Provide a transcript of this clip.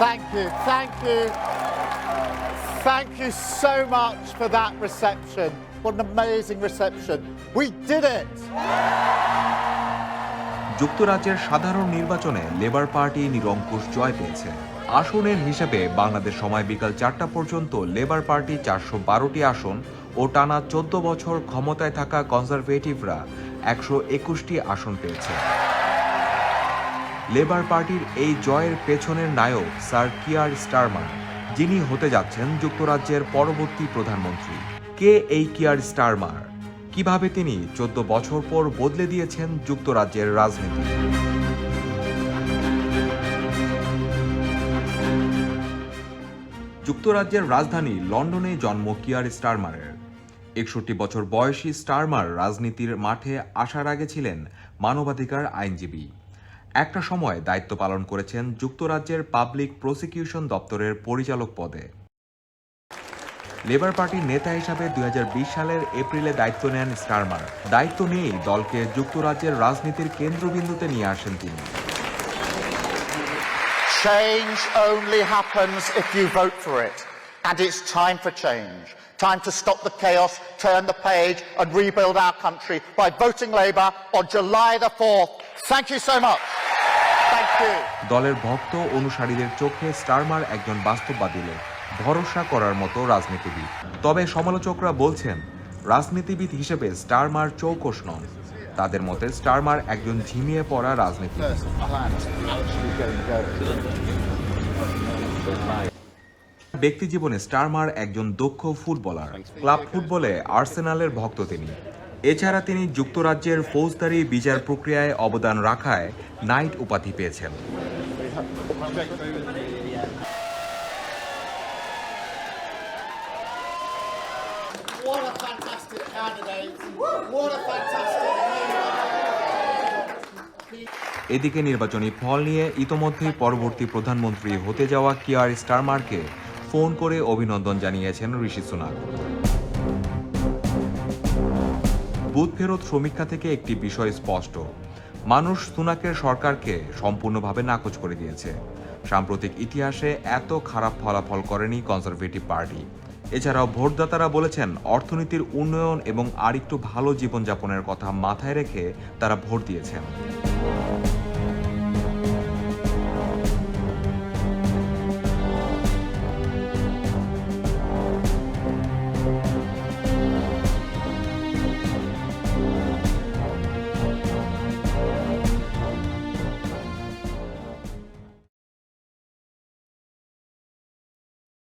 Thank you, thank you. Thank you so much for that reception. What an amazing reception. We did it. যুক্তরাজ্যের সাধারণ নির্বাচনে labour party নিরঙ্কুশ জয় পেয়েছে আসনের হিসেবে বাংলাদেশ সময় বিকাল চারটা পর্যন্ত লেবার পার্টি চারশো বারোটি আসন ও টানা চোদ্দ বছর ক্ষমতায় থাকা কনজারভেটিভরা একশো একুশটি আসন পেয়েছে লেবার পার্টির এই জয়ের পেছনের নায়ক স্যার কিয়ার স্টারমার যিনি হতে যাচ্ছেন যুক্তরাজ্যের পরবর্তী প্রধানমন্ত্রী। কে এই কিয়ার স্টারমার? কীভাবে তিনি চোদ্দ বছর পর বদলে দিয়েছেন যুক্তরাজ্যের রাজনীতি? যুক্তরাজ্যের রাজধানী লন্ডনে জন্ম কিয়ার স্টারমারের একষট্টি বছর বয়সী স্টারমার রাজনীতির মাঠে আসার আগে ছিলেন মানবাধিকার আইনজীবী। একটা সময় দায়িত্ব পালন করেছেন যুক্তরাজ্যের পাবলিক প্রসিকিউশন দপ্তরের পরিচালক পদে লেবার পার্টির নেতা হিসাবে দুই সালের এপ্রিলে দায়িত্ব নেন স্টারমার দায়িত্ব নিয়েই দলকে যুক্তরাজ্যের রাজনীতির কেন্দ্রবিন্দুতে নিয়ে আসেন তিনি Change only happens if you vote for it. And it's time for change. Time to stop the chaos, turn the page, and rebuild our country by voting Labour on July the 4th. Thank you so much. দলের ভক্ত অনুসারীদের চোখে Starmer একজন বাস্তববাদী লোক। ভরসা করার মতো রাজনীতিবিদ। তবে সমালোচকরা বলছেন, রাজনীতিবিদ হিসেবে স্টারমার চৌকস নন। তাদের মতে স্টারমার একজন ঝিমিয়ে পড়া রাজনীতিবিদ। ব্যক্তি জীবনে স্টারমার একজন দক্ষ ফুটবলার। ক্লাব ফুটবলে আর্সেনালের ভক্ত তিনি। এছাড়া তিনি যুক্তরাজ্যের ফৌজদারি বিচার প্রক্রিয়ায় অবদান রাখায় নাইট উপাধি পেয়েছেন। এদিকে নির্বাচনী ফল নিয়ে ইতোমধ্যেই পরবর্তী প্রধানমন্ত্রী হতে যাওয়া কিয়ার স্টারমারকে ফোন করে অভিনন্দন জানিয়েছেন ঋষি সুনাক। বুথ ফেরত সমীক্ষা থেকে একটি বিষয় স্পষ্ট। মানুষ সুনাকের সরকারকে সম্পূর্ণভাবে নাকচ করে দিয়েছে। সাম্প্রতিক ইতিহাসে এত খারাপ ফলাফল করেনি কনজারভেটিভ পার্টি। এছাড়াও ভোটদাতারা বলেছেন অর্থনীতির উন্নয়ন এবং আরেকটু ভালো জীবনযাপনের কথা মাথায় রেখে তারা ভোট দিয়েছেন।